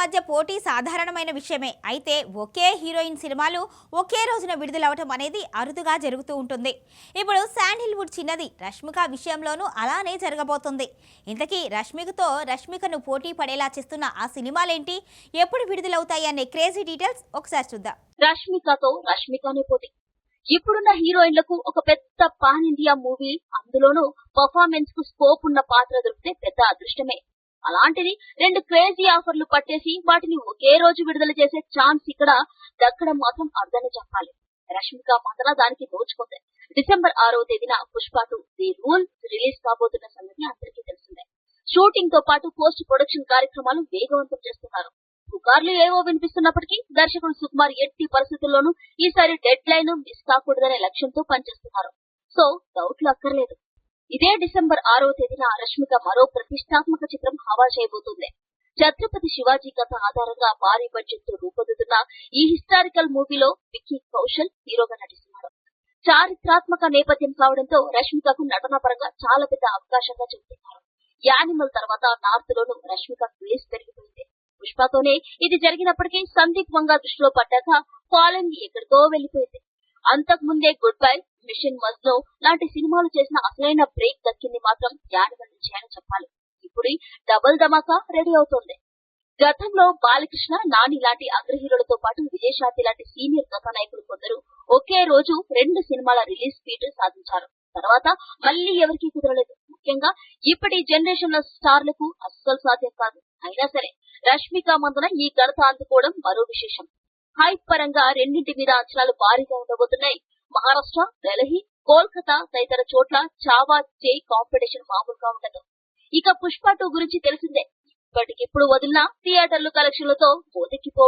మధ్య పోటీ సాధారణమైన విషయమే. అయితే ఒకే హీరోయిన్ సినిమాలు ఒకే రోజున విడుదలవటం అనేది అరుదుగా జరుగుతూ ఉంటుంది. ఇప్పుడు శాండిల్వుడ్ చిన్నది రష్మిక విషయంలోనూ అలానే జరగబోతుంది. ఇంతకీ రష్మికతో రష్మికను పోటీ పడేలా చేస్తున్న ఆ సినిమాలేంటి? ఎప్పుడు విడుదలవుతాయి అనే క్రేజీ డీటెయిల్స్ ఒకసారి చూద్దాం. రష్మికతో రష్మికనే పోటీ. ఇప్పుడున్న హీరోయిన్లకు ఒక పెద్ద పాన్ ఇండియా మూవీ అందులోనూ పర్ఫార్మెన్స్కు స్కోప్ ఉన్న పాత్ర దొరికితే పెద్ద అదృష్టమే. అలాంటిది రెండు క్రేజీ ఆఫర్లు పట్టేసి వాటిని ఒకే రోజు విడుదల చేసే ఛాన్స్ ఇక్కడ దక్కడం మాత్రం అర్థమే చెప్పాలి. రష్మిక మందన దానికి దోచుకుంది. డిసెంబర్ ఆరో తేదీన Pushpa two the rule release కాబోతున్న సంగతి అందరికీ తెలిసిందే. షూటింగ్తో పాటు పోస్ట్ ప్రొడక్షన్ కార్యక్రమాలు వేగవంతం చేస్తున్నారు. పుకార్లు ఏవో వినిపిస్తున్నప్పటికీ దర్శకుడు సుకుమార్ ఎట్టి పరిస్థితుల్లోనూ ఈసారి డెడ్ లైన్ మిస్ కాకూడదనే లక్ష్యంతో పనిచేస్తున్నారు. సో డౌట్లు అక్కర్లేదు. ఇదే డిసెంబర్ ఆరో తేదీన రష్మిక మరో ప్రతిష్టాత్మక చిత్రం హవా చేయబోతుంది. ఛత్రపతి శివాజీ కథ ఆధారంగా భారీ బడ్జెట్తో రూపొందుతున్న ఈ హిస్టారికల్ మూవీలో విక్కీ కౌశల్ హీరోగా నటిస్తున్నారు చారిత్రాత్మక నేపథ్యం కావడంతో రష్మికకు నటన పరంగా చాలా పెద్ద అవకాశంగా చెబుతున్నారు. యానిమల్ తర్వాత నార్త్ లోను రష్మిక క్రేజ్ పెరిగిపోయింది. పుష్పతోనే ఇది జరిగినప్పటికీ సందీప్ వంగ దృష్టిలో పడ్డాక కాలనీ ఎక్కడికో వెళ్ళిపోయింది అంతకు ముందే గుడ్ బై మిషన్ మజ్లో లాంటి సినిమాలు చేసిన అసలైన బ్రేక్ దక్కింది మాత్రం యానిమల్ నుంచి అని చెప్పాలి. ఇప్పుడు డబుల్ ధమాకా రెడీ అవుతోంది. గతంలో బాలకృష్ణ నాని లాంటి అగ్రహీరులతో పాటు విజయశాంతి లాంటి సీనియర్ కథానాయకులు కొందరు ఒకే రోజు రెండు సినిమాల రిలీజ్ స్పీడ్ సాధించారు. తర్వాత మళ్ళీ ఎవరికీ కుదరలేదు. ముఖ్యంగా ఇప్పటి జనరేషన్లో స్టార్లకు అస్సలు సాధ్యం కాదు. అయినా సరే రష్మిక మందున ఈ ఘనత అందుకోవడం మరో విశేషం. హైప్ పరంగా రెండింటి మీద అంచనాలు భారీగా ఉండబోతున్నాయి. మహారాష్ట్ర ఢిల్లీ కోల్కతా తదితర చోట్ల చావా చేయి కాంపిటీషన్ మామూలుగా ఉండదు. ఇక పుష్ప టూ గురించి తెలిసిందే. ఇప్పటికిప్పుడు వదిలిన థియేటర్లు కలెక్షన్లతో పోతెక్కిపోవడం